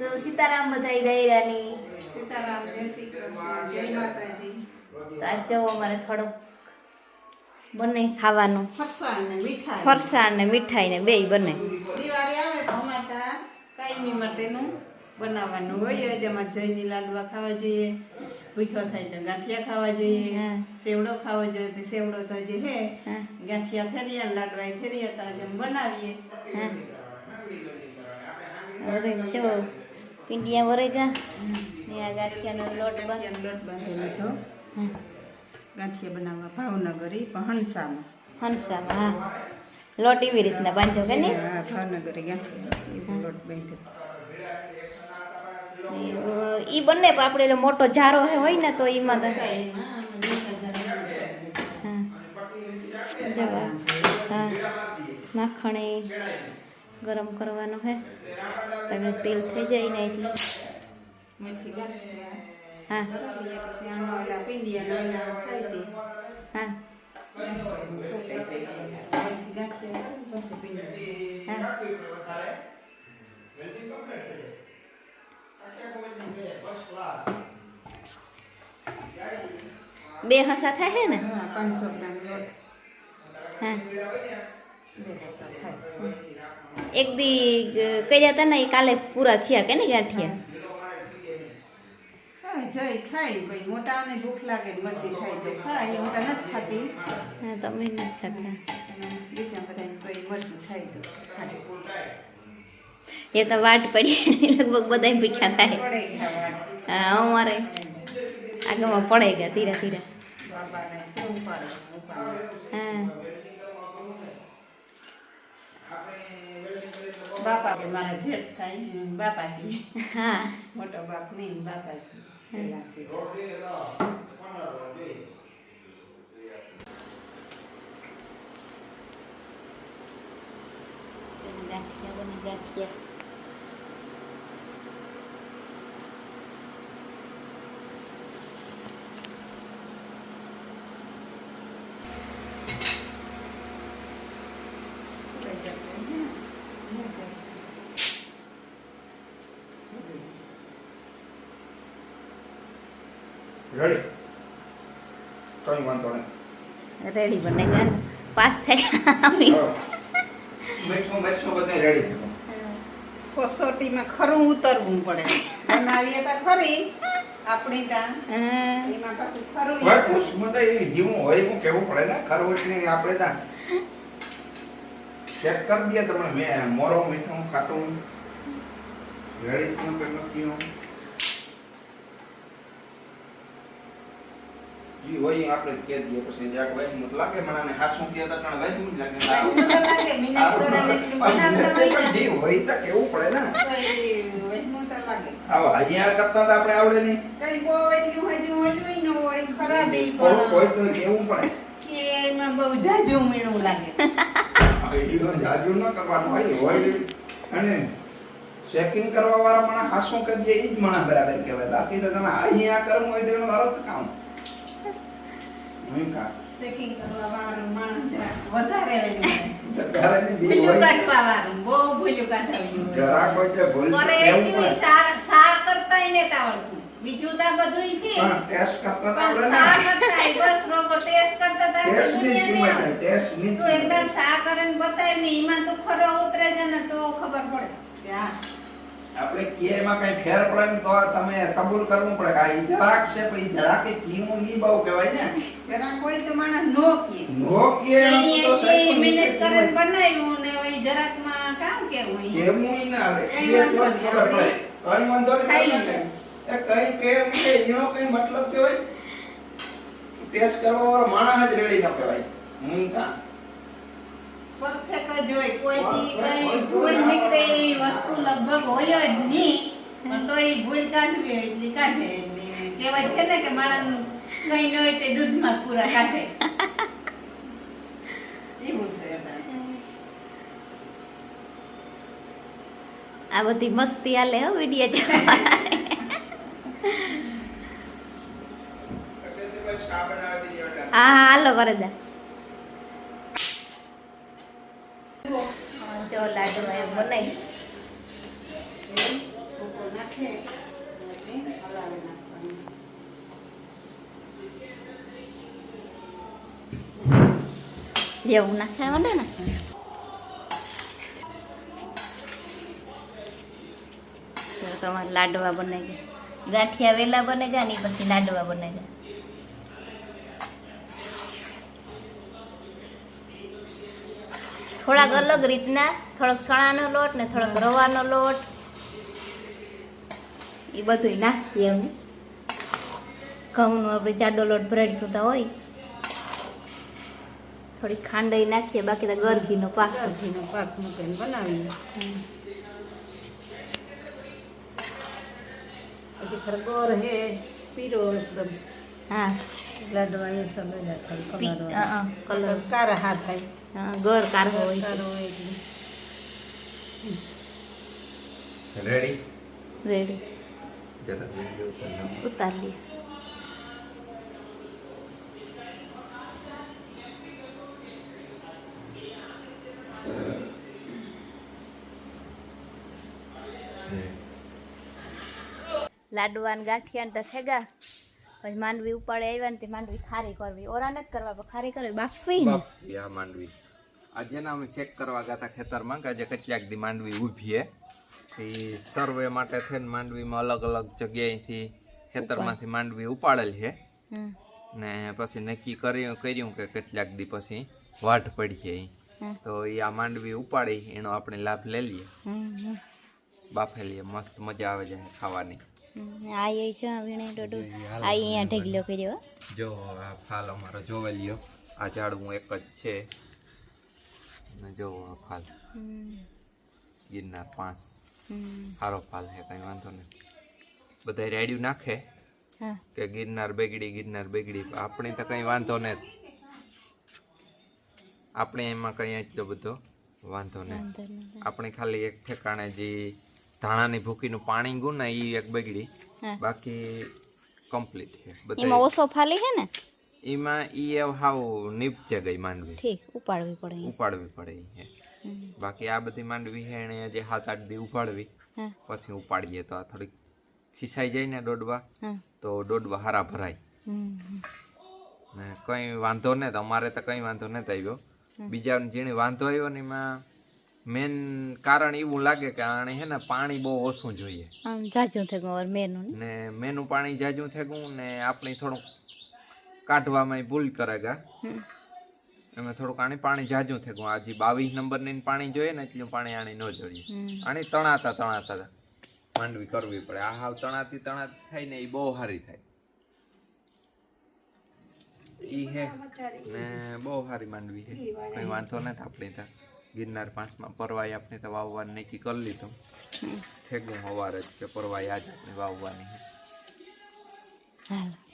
તો સીતારામ બધાય દૈરાની સીતારામ જય શ્રી કૃષ્ણ જય માતાજી. તો આજ જવો અમારે થોડોક બને ખાવાનું. ફરસાણ ને મીઠાઈ ફરસાણ ને મીઠાઈ ને બેય બને. દિવાળી આવે ટમાટા કાયમી માટેનું બનાવવાનું હોય. જ અમારે જયની લાડવા ખાવા જોઈએ ભૂખ્યો થાય તો ગાંઠિયા ખાવા જોઈએ. સેવડો ખાવો જોઈએ તો સેવડો તો હજી હે. ગાંઠિયા ફેરિયા લાડવા ફેરિયા તો હજી બનાવીએ. હા. બધું જો પિંડિયા વરેગા ને આ ગાંઠિયાનો લોટ લોટ બાંધી લીધો. ગાંઠિયા બનાવવા ભાવનગરી પણ હંસામાં હંસામાં હા. લોટ એવી રીતના બાંધો કે ને હા ભાવનગરી ગાંઠિયા લોટ બાંધ્યો. ઈ બંને પણ આપણે મોટો જારો હોય ને તો એમાં તો હા. માખણ. ગરમ કરવાનું હે. તમે તેલ થઈ જાય ને એટલે. હા. હા. બે હસા થાય હે ને? પાંચસો ગ્રામ હા. બે હસા થાય. એક દી કર્યા હતા ને એ કાલે પૂરા થયા કે ને ગાંઠિયા તમે નથી ખાતા. એ તો વાટ પડી લગભગ બધા ભૂખ્યા થાય. હા અમારે આગળમાં પડે ગયા ધીરે ધીરે. હા. બાપા કે મારા જેઠ થાય ને બાપા હા. મોટો બાપ નહીં બાપા કે પેલા કે ગાંઠિયા બને ગાંઠિયા સુકાઈ જાય ને. રેડી કઈ વાંધો નહીં. રેડી બને ગયા પાસ થાય. મીઠું મીઠું બધું રેડી કસોટીમાં ખરું ઉતરવું પડે. બનાવીએ તો ખરી. આપણી ત્યાં એમાં પાછું ખરું ઉતરવું. એ જીવું હોય એવું કેવું પડે ને ખરું એટલે આપણે ત્યાં ચેક કરી દઈએ તમને. મેં મોરો મીઠું ખાટું. રેડી થયું કે નથી? ઈ હોય આપણે કે દઈએ. પછી જાક ભાઈ જ લાગે મને હાસું કહેતા પણ વહેમું જ લાગે. બનાવતા હોય જે હોય તો કેવું પડે ને? આવો અહીંયા કરતા તો આપણે આવડે નહીં. કઈ બહુ એટલું હોય તો હોય ન હોય ખરાબ એ પણ. હોય તો કેવું પડે. કે એમાં બહુ જાજુ મીણું લાગે. ઈવન જાજુ ન કરવાનું હોય હોય અને ચેકિંગ કરવા વાળા મને હાસું કરી દે ઈ જ મને બરાબર કહેવાય. બાકી તો તમે અહીંયા કરવું હોય તો એનો અર્થ કામ? કા ચેકિંગ કરવા વાળું માણસ વધારે ભૂલ્યું કાઢવા વાળું બહુ ભૂલ્યું કાઢાવ્યું ભૂલ આવડતું બીજું તો બધું ઠીક ટેસ્ટ કરતા તો આવડે ને સા બસ ટેસ્ટ કરતા તા ટેસ્ટની કિંમત આવે. ટેસ્ટની તું એકદમ સા કરીને બતાય ને એમાં તો ખરો ઉતરે છે ને તો ખબર પડે હા આપણે કે એમાં કઈ ફેર પડે ને તો તમે કબૂલ કરવું પડે કે આ જરાક છે પણ ઈ જરાક કે કીવું ઈ બહુ કહેવાય ને. જરા કોઈ તો માણસ નો કે. નો કે તો સાહેબ મહેનત કરે બનાવ્યું ને ઓય જરાકમાં કામ કેવું ઈ? કેવું ઈ ના આવે. એ તો ખબર પડે. કઈ વાંધો નહીં એ કઈ કેમ કે એનો કઈ મતલબ કહેવાય? ટેસ્ટ કરવા વાળો માણસ જ રેડી ન કહેવાય. હું કા? પરફેક્ટ જ હોય. કોઈથી કઈ ભૂલ નીકળે એવી વસ્તુ લગભગ હોય જ નહીં. પણ તો એ ભૂલ કાઢવી હોય એટલી કાઢે. એટલે કહેવાય છે ને કે માણસ કઈ ન હોય તે દૂધમાં પૂરા કાઢે. એવું છે આ બધી મસ્તી આલે હો વિડિયા જોવા હા હા હાલો વરદા. જો લાડુ બનાવી નાખે એટલે જેવું નાખ્યા માંડે ને તમારે લાડવા બને ગયા ગાંઠિયા વેલા બને ગયા ને પછી લાડવા બને ગયા થોડાક અલગ રીતના થોડોક ચણાનો લોટ ને થોડોક રવાનો લોટ. એ બધું નાખીએ અમે. ઘઉંનો આપણે જાડો લોટ ભરાડી થતા હોય. થોડી ખાંડ નાખીએ બાકી તો ગરઘીનો પાક ઘીનો પાક મૂકીને બનાવીએ. ખરગોર હે પીરો એકદમ હા. લાડવા એ સમય કલર. કારા હાથ થાય. ગર કારો હોય. રેડી રેડી ઉતાર લે. લાડવાન ગાંઠિયાન તો થેગા. પછી માંડવી ઉપાડે આવ્યા ને તે માંડવી ખારી કરવી. ઓરા નથી કરવા પણ ખારી કરવી. બાફી ને. આ માંડવી. આજે ના અમે ચેક કરવા ગયા હતા ખેતરમાં કે આજે કેટલાક દી માંડવી ઊભી છે એ સર્વે માટે થઈને માંડવીમાં અલગ અલગ જગ્યાએથી ખેતરમાંથી માંડવી ઉપાડેલ છે ને પછી નક્કી કર્યું કર્યું કે કેટલાક દી પછી વાટ પડી છે. તો એ આ માંડવી ઉપાડી એનો આપણે લાભ લઈ લઈએ. બાફેલીએ. મસ્ત મજા આવે છે ખાવાની. હમ, આ એ છે વીણે ડોડો આ અહીંયા ઢગલો કર્યો. જો આ ફાલ અમારો જોવે લ્યો. આ ઝાડવું એક જ છે. ને જો આ ફાલ. ગિરનાર પાંચ. સારો ફાલ છે કંઈ વાંધો નહીં. બધા રેડિયું નાખે? કે ગિરનાર બેગડી ગિરનાર બેગડી. આપણે તો કંઈ વાંધો નહીં આપણે એમાં કંઈ એટલો બધો વાંધો નહીં. આપણે ખાલી એક ઠેકાણે જે ધાણાની ભૂકીનું પાણી ગયું ને એ એક બગડી. બાકી કમ્પ્લીટ છે. એમાં ઓછો ફાલી છે ને? એમાં ઈ હાવ નીપચે ગઈ માંડવી. ઠીક ઉપાડવી પડે ઉપાડવી પડે બાકી આ બધી માંડવી છે એને જે સાત આઠ દી ઉપાડવી. પછી ઉપાડીએ તો આ થોડીક ખિસાઈ જાય ને દોડવા. તો દોડવા હારા ભરાય. ને કંઈ વાંધો નહીં અમારે તો કંઈ વાંધો નથી આવ્યો. બીજા જેને વાંધો આવ્યો ને એમાં મેન કારણ એવું લાગે કે આણે હે ને પાણી બહુ ઓછું જોઈએ. આમ જાજુ થઈ ગયું મેનું ને. ને મેનું પાણી જાજું થેગું ને આપણે થોડું કાઢવામાં ભૂલ કરેગા. એમાં થોડુંક આની પાણી જાજું થેગું. આજે બાવીસ બાવીસ નંબરની પાણી જોઈએ ને એટલું પાણી આણી ન જોઈએ. આની તણાતા તણાતા માંડવી કરવી પડે. આ હાવ તણાતી તણાતી થાય ને એ બહુ સારી થાય. ઈ હે ને બહુ સારી માંડવી છે કઈ વાંધો નથી આપણે ત્યાં. ગિરનાર પાંચમાં પરવાઈ આપણે તો વાવવાનું નક્કી કરી લીધું. થેગું સવારે જ કે પરવાઈ આજ આપણે વાવવાની હાલો.